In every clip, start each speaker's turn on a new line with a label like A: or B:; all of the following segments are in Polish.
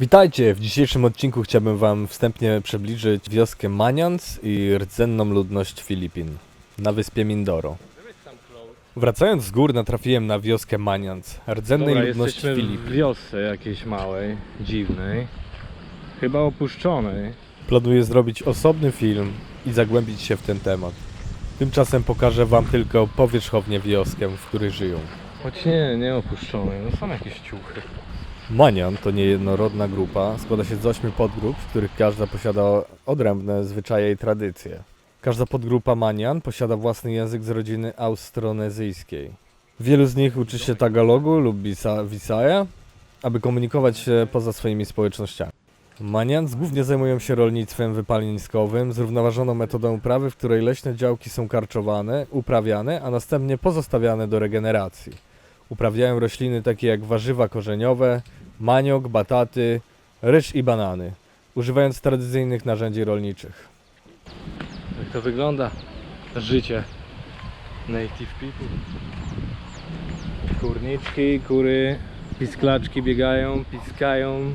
A: Witajcie! W dzisiejszym odcinku chciałbym Wam wstępnie przybliżyć wioskę Manians i rdzenną ludność Filipin na wyspie Mindoro. Wracając z gór natrafiłem na wioskę Manians, rdzennej
B: Dobra,
A: ludności
B: jesteśmy
A: Filipin.
B: w wiosce jakiejś małej, dziwnej. Chyba opuszczonej.
A: Planuję zrobić osobny film i zagłębić się w ten temat. Tymczasem pokażę Wam tylko powierzchownie wioskę, w której żyją.
B: Choć nie, nie opuszczonej. No są jakieś ciuchy.
A: Manian to niejednorodna grupa, składa się z ośmiu podgrup, w których każda posiada odrębne zwyczaje i tradycje. Każda podgrupa Manian posiada własny język z rodziny austronezyjskiej. Wielu z nich uczy się Tagalogu lub Visaya, aby komunikować się poza swoimi społecznościami. Manians głównie zajmują się rolnictwem wypaleniskowym, zrównoważoną metodą uprawy, w której leśne działki są karczowane, uprawiane, a następnie pozostawiane do regeneracji. Uprawiają rośliny takie jak warzywa korzeniowe, maniok, bataty, ryż i banany, używając tradycyjnych narzędzi rolniczych.
B: Jak to wygląda? Życie native people. Kurniczki, kury, pisklaczki biegają, piskają.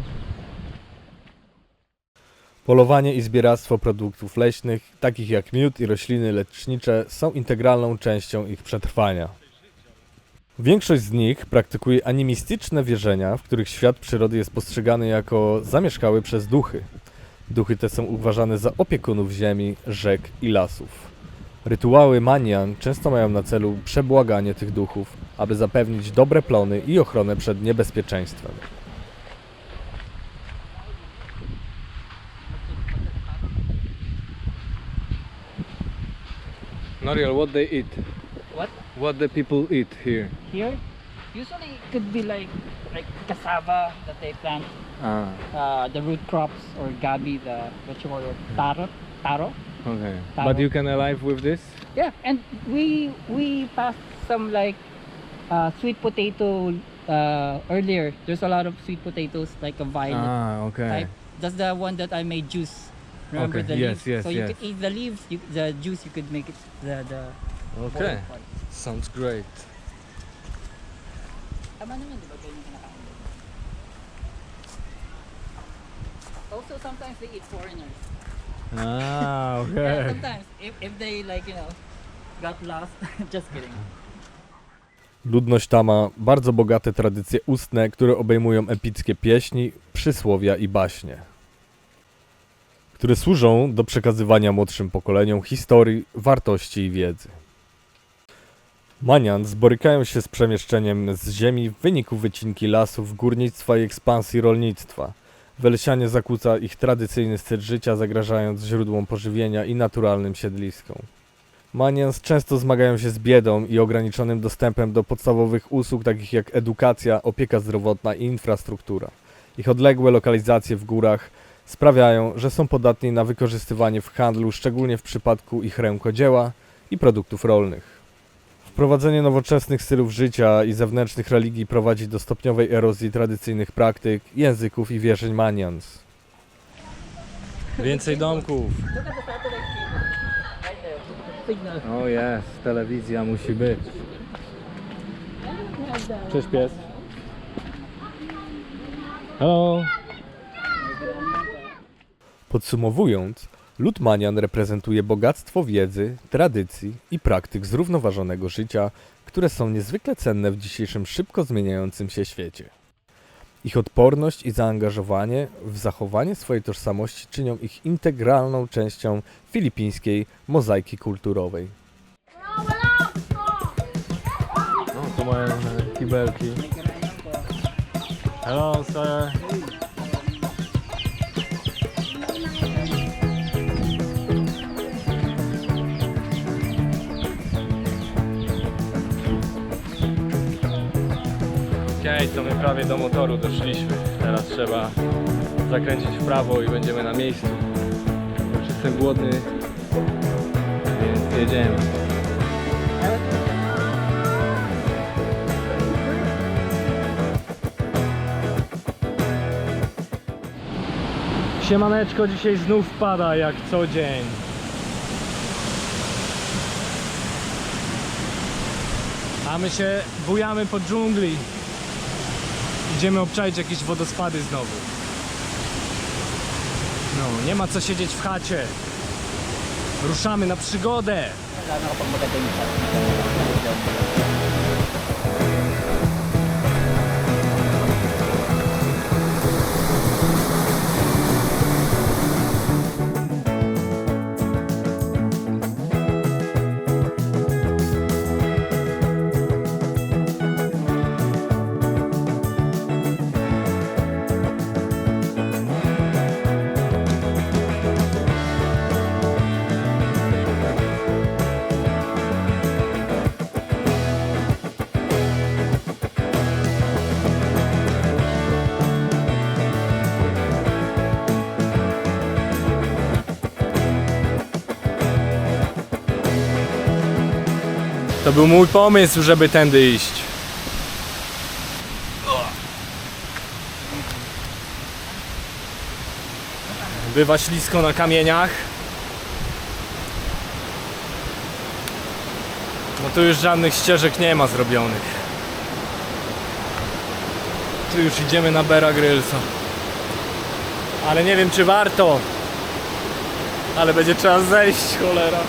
A: Polowanie i zbieractwo produktów leśnych, takich jak miód i rośliny lecznicze, są integralną częścią ich przetrwania. Większość z nich praktykuje animistyczne wierzenia, w których świat przyrody jest postrzegany jako zamieszkały przez duchy. Duchy te są uważane za opiekunów ziemi, rzek i lasów. Rytuały manian często mają na celu przebłaganie tych duchów, aby zapewnić dobre plony i ochronę przed niebezpieczeństwem.
B: Noriel, what they eat?
C: What?
B: The people eat here?
C: Here, usually it could be like like cassava that they plant,
B: Ah,
C: uh, the root crops, or gabi, the what you call it, taro, taro.
B: okay.
C: Taro.
B: But you can alive with this?
C: Yeah, and we we passed some like uh, sweet potato uh, earlier. There's a lot of sweet potatoes, like a violet
B: Ah, okay.
C: type. That's the one that I made juice. Remember
B: Okay,
C: the
B: yes,
C: leaves?
B: yes,
C: so you
B: yes.
C: could eat the leaves, you, the juice. You could make it the the.
B: Okay. Sounds great.
C: Tama naman, di ba? Ganyan yung kinakain. Also, sometimes they eat foreigners.
B: Ah,
C: Yeah, sometimes. If, if they, like, you know, got lost. Just kidding.
A: Ludność ta ma bardzo bogate tradycje ustne, które obejmują epickie pieśni, przysłowia i baśnie, które służą do przekazywania młodszym pokoleniom historii, wartości i wiedzy. Manians borykają się z przemieszczeniem z ziemi w wyniku wycinki lasów, górnictwa i ekspansji rolnictwa. Wylesianie zakłóca ich tradycyjny styl życia, zagrażając źródłom pożywienia i naturalnym siedliskom. Manians często zmagają się z biedą i ograniczonym dostępem do podstawowych usług takich jak edukacja, opieka zdrowotna i infrastruktura. Ich odległe lokalizacje w górach sprawiają, że są podatni na wykorzystywanie w handlu, szczególnie w przypadku ich rękodzieła i produktów rolnych. Wprowadzenie nowoczesnych stylów życia i zewnętrznych religii prowadzi do stopniowej erozji tradycyjnych praktyk, języków i wierzeń Manians.
B: Więcej domków. O jest, telewizja musi być. Cześć pies. Hello.
A: Podsumowując, lud Manian reprezentuje bogactwo wiedzy, tradycji i praktyk zrównoważonego życia, które są niezwykle cenne w dzisiejszym szybko zmieniającym się świecie. Ich odporność i zaangażowanie w zachowanie swojej tożsamości czynią ich integralną częścią filipińskiej mozaiki kulturowej.
B: No, tu mają kibelki. Hello, sir. Ej, to my prawie do motoru doszliśmy. Teraz trzeba zakręcić w prawo i będziemy na miejscu. Już jestem głodny, więc jedziemy. Siemaneczko, dzisiaj znów pada jak co dzień. A my się bujamy po dżungli. Idziemy obczaić jakieś wodospady znowu. No, nie ma co siedzieć w chacie. Ruszamy na przygodę. To był mój pomysł, żeby tędy iść. Bywa ślisko na kamieniach. No tu już żadnych ścieżek nie ma zrobionych. Tu już idziemy na Bera Grylsa. Ale nie wiem czy warto. Ale będzie trzeba zejść, cholera.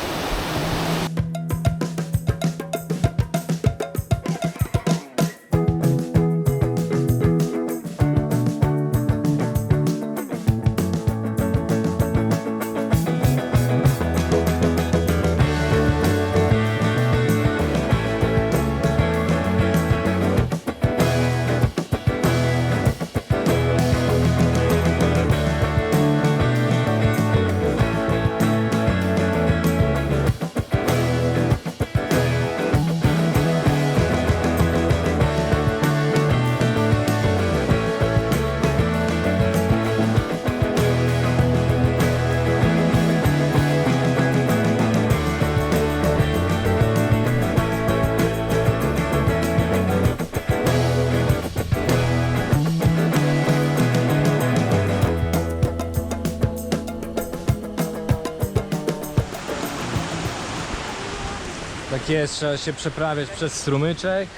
B: Tak jest, trzeba się przeprawiać przez strumyczek.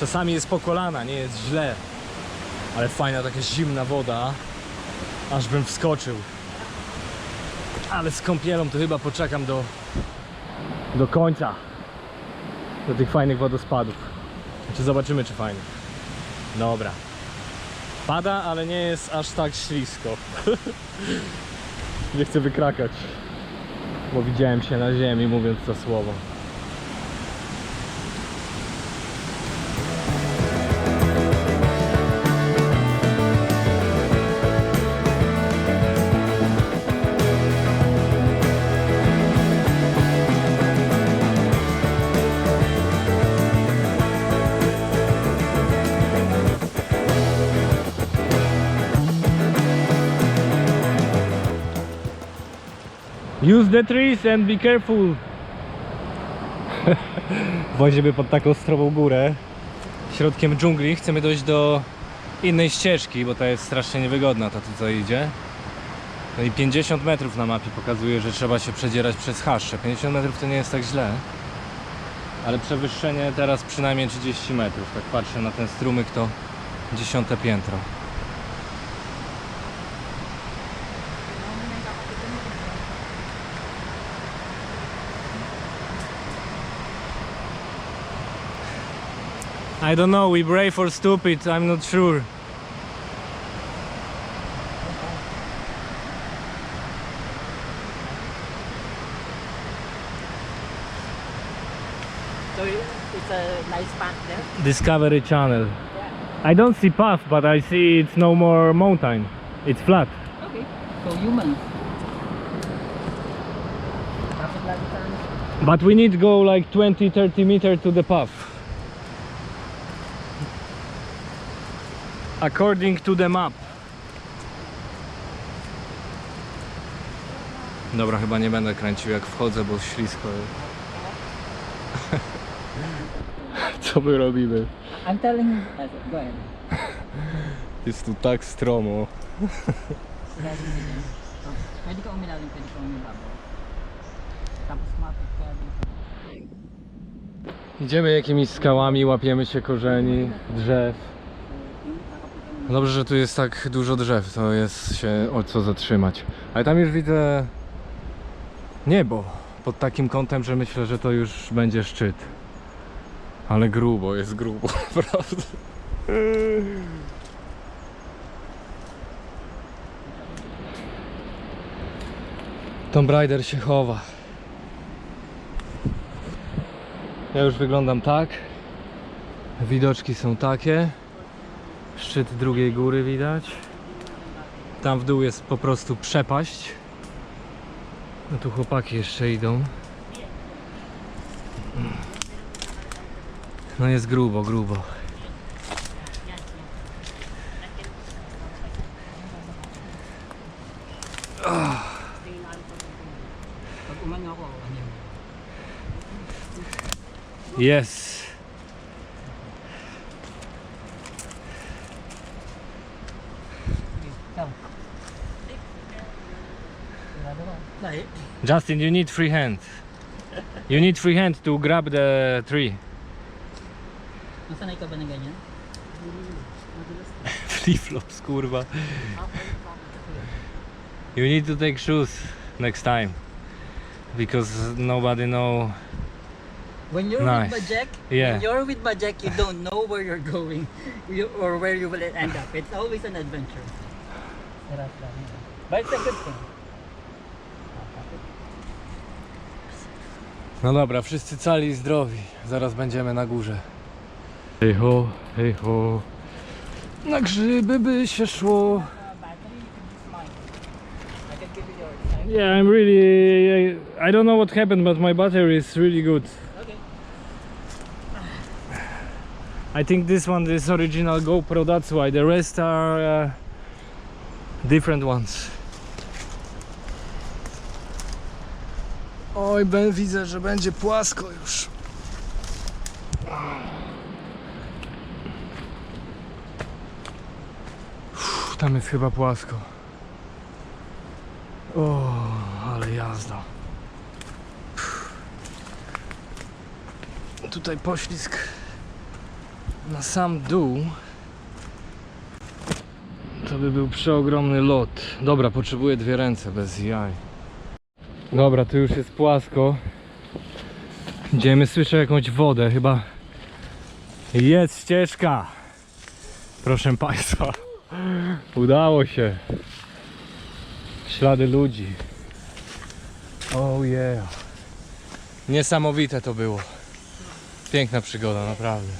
B: Czasami jest po kolana, nie jest źle. Ale fajna taka zimna woda. Aż bym wskoczył. Ale z kąpielą to chyba poczekam do, do końca. Do tych fajnych wodospadów. Czy zobaczymy, czy fajnych. Dobra. Pada, ale nie jest aż tak ślisko. nie chcę wykrakać. Bo widziałem się na ziemi mówiąc to słowo. Use the trees and be careful. Włazimy pod taką stromą górę. Środkiem dżungli chcemy dojść do innej ścieżki, bo ta jest strasznie niewygodna, ta tutaj idzie. No i 50 metrów na mapie pokazuje, że trzeba się przedzierać przez haszcze. 50 metrów to nie jest tak źle. Ale przewyższenie teraz przynajmniej 30 metrów. Tak patrzę na ten strumyk to dziesiąte piętro. I don't know, we brave or stupid, I'm not sure.
C: So it's a nice path there.
B: Discovery Channel. I don't see path, but I see it's no more mountain. It's flat.
C: Okay. So humans. Traffic light sign.
B: But we need to go like 20 30 meter to the path. According to the map. Dobra, chyba nie będę kręcił jak wchodzę, bo ślisko jest. Co my robimy?
C: I'm telling you. Go ahead.
B: Jest tu tak stromo.
C: Pwede ka umilalim, pwede ka. Tapos ka.
B: Idziemy jakimiś skałami, łapiemy się korzeni, drzew. Dobrze, że tu jest tak dużo drzew, to jest się o co zatrzymać. Ale tam już widzę niebo pod takim kątem, że myślę, że to już będzie szczyt. Ale grubo, jest grubo, naprawdę. Tomb Raider się chowa. Ja już wyglądam tak. Widoczki są takie. Szczyt drugiej góry widać. Tam w dół jest po prostu przepaść. No tu chłopaki jeszcze idą. No jest grubo, grubo. Yes.
C: Lahi.
B: Justin, you need free hand. You need free hand to grab the tree.
C: Nasanay ka ba ng ganyan?
B: Flip-flops, kurwa. You need to take shoes next time. Because nobody know.
C: When you're
B: Nice.
C: with Bajek,
B: Yeah.
C: when you're with Bajek, you don't know where you're going you, or where you will end up. It's always an adventure. But it's a good thing.
B: No dobra, wszyscy cali i zdrowi. Zaraz będziemy na górze. Hej ho, hej ho. Na grzyby by się szło. Yeah, I'm really. I don't know what happened, but my battery is really good.
C: Okay.
B: I think this one is original GoPro, that's why. The rest are uh, different ones. Oj, ben, widzę, że będzie płasko już. Uff, tam jest chyba płasko. O, ale jazda. Uff. Tutaj poślizg na sam dół to by był przeogromny lot. Dobra, potrzebuję dwie ręce bez jaj. Dobra, tu już jest płasko. Idziemy, słyszę jakąś wodę, chyba jest ścieżka. Proszę Państwa, udało się. Ślady ludzi. Oh yeah. Niesamowite to było. Piękna przygoda, naprawdę.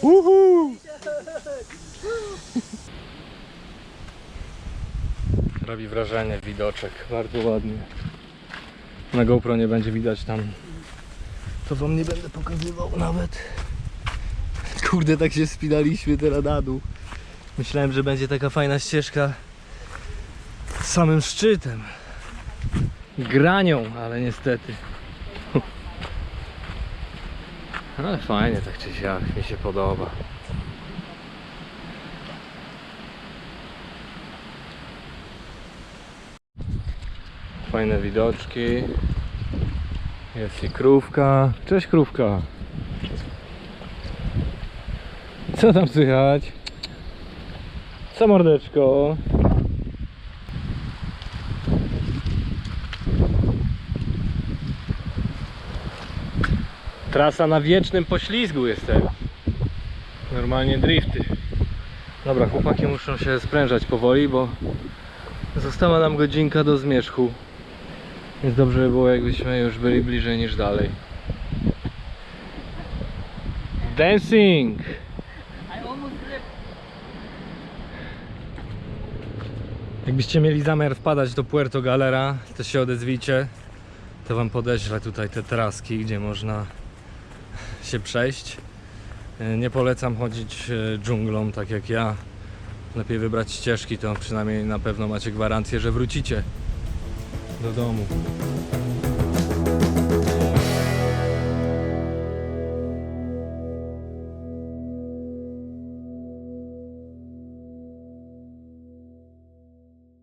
B: Uhu! Robi wrażenie widoczek, bardzo ładnie. Na GoPro nie będzie widać tam. To wam nie będę pokazywał nawet. Kurde, tak się spinaliśmy teraz na dół. Myślałem, że będzie taka fajna ścieżka z samym szczytem. Granią, ale niestety. Ale fajnie tak czy siak, mi się podoba. Fajne widoczki. Jest i krówka. Cześć krówka. Co tam słychać? Co mordeczko? Trasa na wiecznym poślizgu jest teraz. Normalnie drifty. Dobra, chłopaki muszą się sprężać powoli, bo została nam godzinka do zmierzchu. Więc dobrze by było, jakbyśmy już byli bliżej niż dalej. Dancing! Jakbyście mieli zamiar wpadać do Puerto Galera, to się odezwijcie. To wam podeślę tutaj te traski, gdzie można się przejść. Nie polecam chodzić e, dżunglą, tak jak ja. Lepiej wybrać ścieżki, to przynajmniej na pewno macie gwarancję, że wrócicie do domu.